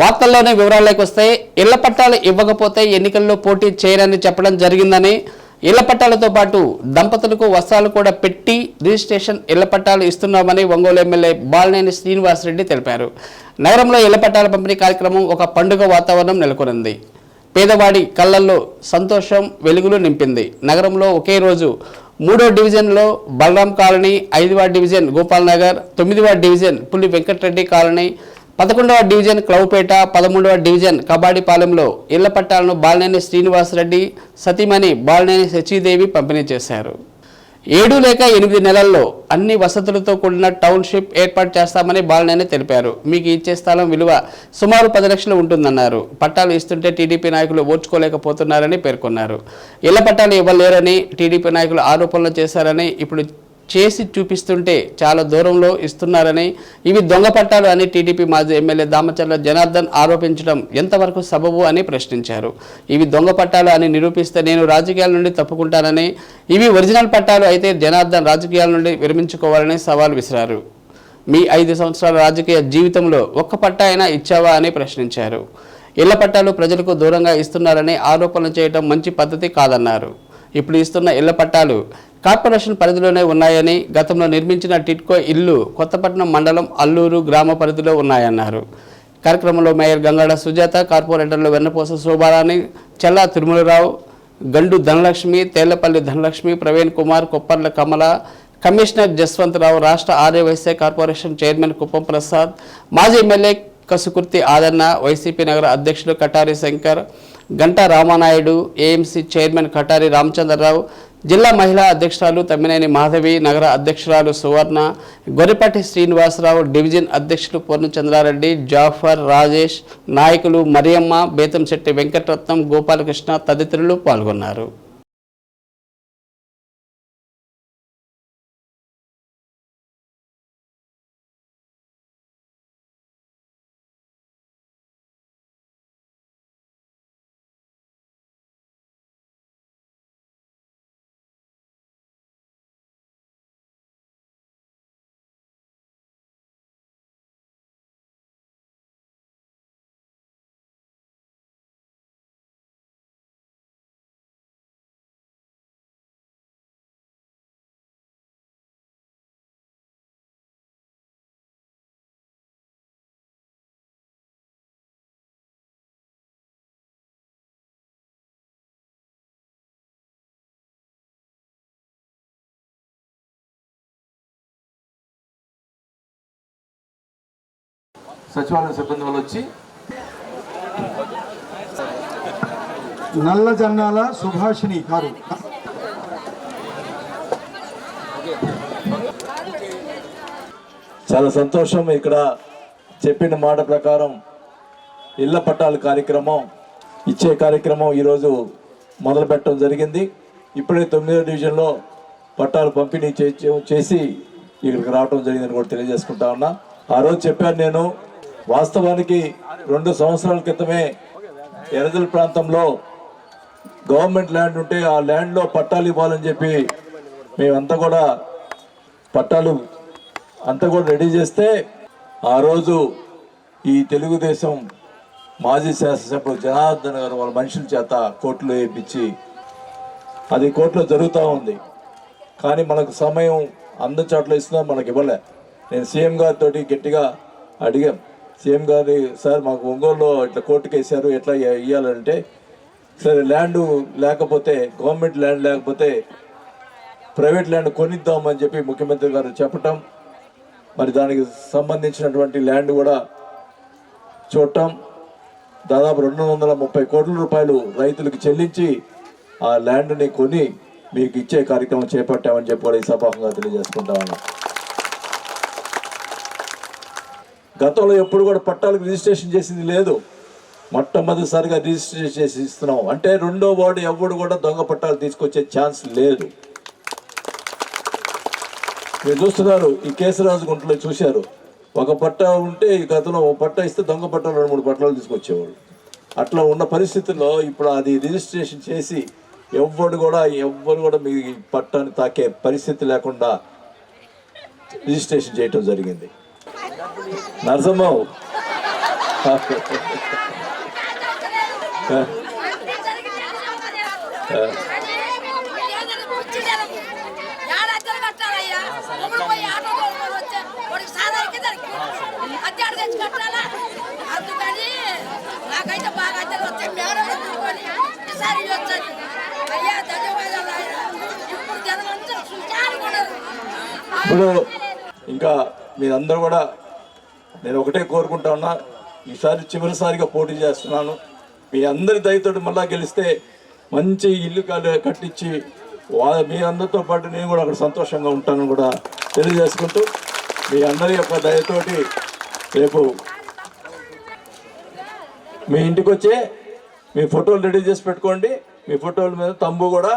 వార్తల్లోనే వివరాల్లోకి వస్తే ఇళ్ళ పట్టాలు ఇవ్వకపోతే ఎన్నికల్లో పోటీ చేయరని చెప్పడం జరిగిందని ఇళ్ళ పట్టాలతో పాటు దంపతులకు వస్త్రాలు కూడా పెట్టి రిజిస్ట్రేషన్ ఇళ్ళ పట్టాలు ఇస్తున్నామని ఒంగోలు ఎమ్మెల్యే బాలినేని శ్రీనివాసరెడ్డి తెలిపారు. నగరంలో ఇళ్ళ పట్టాల పంపిణీ కార్యక్రమం ఒక పండుగ వాతావరణం నెలకొనింది. పేదవాడి కళ్ళల్లో సంతోషం వెలుగులు నింపింది. నగరంలో ఒకే రోజు మూడో డివిజన్లో బలరాం కాలనీ ఐదవ డివిజన్ గోపాల్ నగర్ తొమ్మిదవ డివిజన్ పులి వెంకటరెడ్డి కాలనీ పదకొండవ డివిజన్ క్లౌపేట పదమూడవ డివిజన్ కబాడిపాలెంలో ఇళ్ళ పట్టాలను బాలినేని శ్రీనివాసరెడ్డి సతీమణి బాలినేని శచీదేవి పంపిణీ చేశారు. ఏడు లేక ఎనిమిది నెలల్లో అన్ని వసతులతో కూడిన టౌన్షిప్ ఏర్పాటు చేస్తామని బాలనేని తెలిపారు. మీకు ఇచ్చే స్థలం విలువ సుమారు పది లక్షలు ఉంటుందన్నారు. పట్టాలు ఇస్తుంటే టీడీపీ నాయకులు ఓర్చుకోలేకపోతున్నారని పేర్కొన్నారు. ఇళ్ళ పట్టాలు ఇవ్వలేరని టీడీపీ నాయకులు ఆరోపణలు చేశారని ఇప్పుడు చేసి చూపిస్తుంటే చాలా దూరంలో ఇస్తున్నారని ఇవి దొంగ పట్టాలు అని టీడీపీ మాజీ ఎమ్మెల్యే దామచర్ల జనార్దన్ ఆరోపించడం ఎంతవరకు సబబు అని ప్రశ్నించారు. ఇవి దొంగ పట్టాలు అని నిరూపిస్తే నేను రాజకీయాల నుండి తప్పుకుంటానని ఇవి ఒరిజినల్ పట్టాలు అయితే జనార్దన్ రాజకీయాల నుండి విరమించుకోవాలని సవాల్ విసిరారు. మీ ఐదు సంవత్సరాల రాజకీయ జీవితంలో ఒక్క పట్టా అయినా ఇచ్చావా అని ప్రశ్నించారు. ఇళ్ళ పట్టాలు ప్రజలకు దూరంగా ఇస్తున్నారని ఆరోపణలు చేయడం మంచి పద్ధతి కాదన్నారు. ఇప్పుడు ఇస్తున్న ఇళ్ళ పట్టాలు కార్పొరేషన్ పరిధిలోనే ఉన్నాయని గతంలో నిర్మించిన టిట్కో ఇల్లు కొత్తపట్నం మండలం అల్లూరు గ్రామ పరిధిలో ఉన్నాయన్నారు. కార్యక్రమంలో మేయర్ గంగాడ సుజాత కార్పొరేటర్లు వెన్నపోస శోభారాణి చెల్లా తిరుమలరావు గండు ధనలక్ష్మి తేళ్ళపల్లి ధనలక్ష్మి ప్రవీణ్ కుమార్ కొప్పర్ల కమల కమిషనర్ జస్వంతరావు రాష్ట్ర ఆర్యవైశ్య కార్పొరేషన్ చైర్మన్ కుప్పం ప్రసాద్ మాజీ ఎమ్మెల్యే కసుకుర్తి ఆదన్న వైసీపీ నగర అధ్యక్షులు కటారి శంకర్ గంటా రామానాయుడు ఏఎంసీ చైర్మన్ కటారి రామచంద్రరావు జిల్లా మహిళా అధ్యక్షురాలు తమ్మినేని మాధవి నగర అధ్యక్షురాలు సువర్ణ గొరిపాటి శ్రీనివాసరావు డివిజన్ అధ్యక్షులు పూర్ణచంద్రారెడ్డి జాఫర్ రాజేష్ నాయకులు మరియమ్మ బేతంశెట్టి వెంకటరత్నం గోపాలకృష్ణ తదితరులు పాల్గొన్నారు. సచివాలయ సిబ్బంది వాళ్ళు వచ్చి నల్ల జన్నాల సుభాషిణి గారు. చాలా సంతోషం ఇక్కడ చెప్పిన మాట ప్రకారం ఇళ్ళ పట్టాల కార్యక్రమం ఇచ్చే కార్యక్రమం ఈరోజు మొదలు పెట్టడం జరిగింది. ఇప్పుడే తొమ్మిదో డివిజన్లో పట్టాలు పంపిణీ చేసి ఇక్కడికి రావడం జరిగిందని కూడా తెలియజేసుకుంటా ఉన్నా. ఆ రోజు చెప్పాను నేను వాస్తవానికి రెండు సంవత్సరాల క్రితమే ఎరదల ప్రాంతంలో గవర్నమెంట్ ల్యాండ్ ఉంటే ఆ ల్యాండ్లో పట్టాలు ఇవ్వాలని చెప్పి మేమంతా కూడా పట్టాలు అంతా కూడా రెడీ చేస్తే ఆ రోజు ఈ తెలుగుదేశం మాజీ శాసనసభ్యుడు జనార్దన్ గారు వాళ్ళ మనుషుల చేత కోర్టులో వేయించి అది కోర్టులో జరుగుతూ ఉంది. కానీ మనకు సమయం అందరి చోట్ల ఇస్తున్నా మనకి ఇవ్వలే. నేను సీఎం గారితో గట్టిగా అడిగాం. సీఎం గారి సార్ మాకు ఒంగోలులో ఇట్లా కోర్టుకు వేసారు ఎట్లా ఇవ్వాలంటే సరే ల్యాండ్ లేకపోతే గవర్నమెంట్ ల్యాండ్ లేకపోతే ప్రైవేట్ ల్యాండ్ కొనిద్దామని చెప్పి ముఖ్యమంత్రి గారు చెప్పటం మరి దానికి సంబంధించినటువంటి ల్యాండ్ కూడా చూడటం దాదాపు రెండు వందల ముప్పై కోట్ల రూపాయలు రైతులకు చెల్లించి ఆ ల్యాండ్ని కొని మీకు ఇచ్చే కార్యక్రమం చేపట్టామని చెప్పి కూడా ఈ సభాంగా తెలియజేసుకుంటా ఉన్నాం గతంలో ఎప్పుడు కూడా పట్టాలకు రిజిస్ట్రేషన్ చేసింది లేదు. మొట్టమొదటిసారిగా రిజిస్ట్రేషన్ చేసి ఇస్తున్నాం. అంటే రెండో వార్డు ఎవడు కూడా దొంగ పట్టాలు తీసుకొచ్చే ఛాన్స్ లేదు. మీరు చూస్తున్నారు ఈ కేసరాజు గుంటలో చూశారు. ఒక పట్ట ఉంటే ఈ గతంలో ఒక పట్ట ఇస్తే దొంగ పట్టాలు రెండు మూడు పట్టాలు తీసుకొచ్చేవాడు అట్లా ఉన్న పరిస్థితుల్లో ఇప్పుడు అది రిజిస్ట్రేషన్ చేసి ఎవ్వడు కూడా ఎవ్వరు కూడా మీ పట్టాన్ని తాకే పరిస్థితి లేకుండా రిజిస్ట్రేషన్ చేయటం జరిగింది. నరసమ్మ అందుకని నాకైతే బాగా మేడం ఈసారి అయ్యా ధన్యవాదాలు ఇప్పుడు ఇంకా మీరందరూ కూడా నేను ఒకటే కోరుకుంటా ఉన్నా ఈసారి చివరిసారిగా పోటీ చేస్తున్నాను. మీ అందరి దయతోటి మళ్ళా గెలిస్తే మంచి ఇల్లు కట్టించి మీ అందరితో పాటు నేను కూడా అక్కడ సంతోషంగా ఉంటానని కూడా తెలియజేసుకుంటూ మీ అందరి యొక్క దయతోటి రేపు మీ ఇంటికి వచ్చే మీ ఫోటోలు రెడీ చేసి పెట్టుకోండి. మీ ఫోటోల మీద తంబు కూడా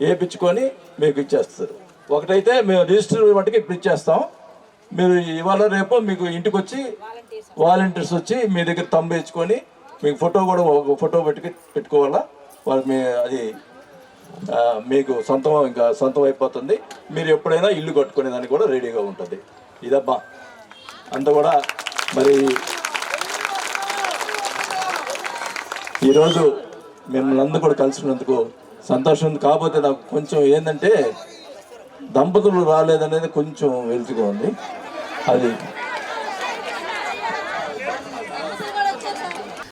వేయించుకొని మీకు ఇచ్చేస్తారు. ఒకటైతే మేము రిజిస్టర్ మటుకు ఇప్పుడు ఇచ్చేస్తాం. మీరు ఇవాళ రేపు మీకు ఇంటికి వచ్చి వాలంటీర్స్ వచ్చి మీ దగ్గర తంబు వేయించుకొని మీకు ఫోటో కూడా ఒక ఫోటో పెట్టుకు పెట్టుకోవాలా? వాళ్ళు మీ అది మీకు సొంతం ఇంకా సొంతం అయిపోతుంది. మీరు ఎప్పుడైనా ఇల్లు కట్టుకునే దానికి కూడా రెడీగా ఉంటుంది. ఇదబ్బా అంత కూడా మరి ఈరోజు మిమ్మల్ని అందరూ కూడా కలిసినందుకు సంతోషం. ఉంది కాకపోతే నాకు కొంచెం ఏంటంటే దంపతులు రాలేదనేది కొంచెం వెలుచుగా ఉంది. అది